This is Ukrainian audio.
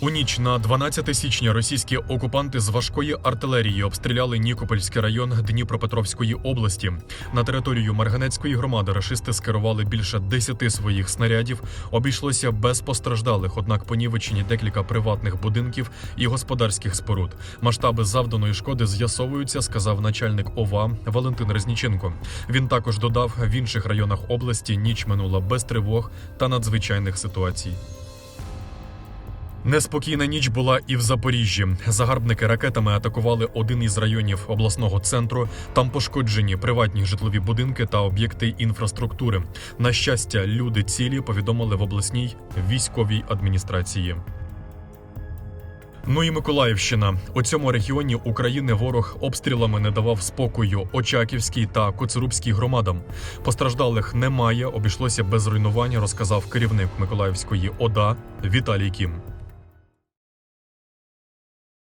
У ніч на 12 січня російські окупанти з важкої артилерії обстріляли Нікопольський район Дніпропетровської області. На територію Марганецької громади рашисти скерували більше 10 своїх снарядів. Обійшлося без постраждалих, однак понівечені декілька приватних будинків і господарських споруд. Масштаби завданої шкоди з'ясовуються, сказав начальник ОВА Валентин Резніченко. Він також додав, в інших районах області ніч минула без тривог та надзвичайних ситуацій. Неспокійна ніч була і в Запоріжжі. Загарбники ракетами атакували один із районів обласного центру. Там пошкоджені приватні житлові будинки та об'єкти інфраструктури. На щастя, люди цілі повідомили в обласній військовій адміністрації. Ну і Миколаївщина у цьому регіоні України ворог обстрілами не давав спокою Очаківській та Коцерубській громадам. Постраждалих немає, обійшлося без руйнувань, розказав керівник Миколаївської ОДА Віталій Кім.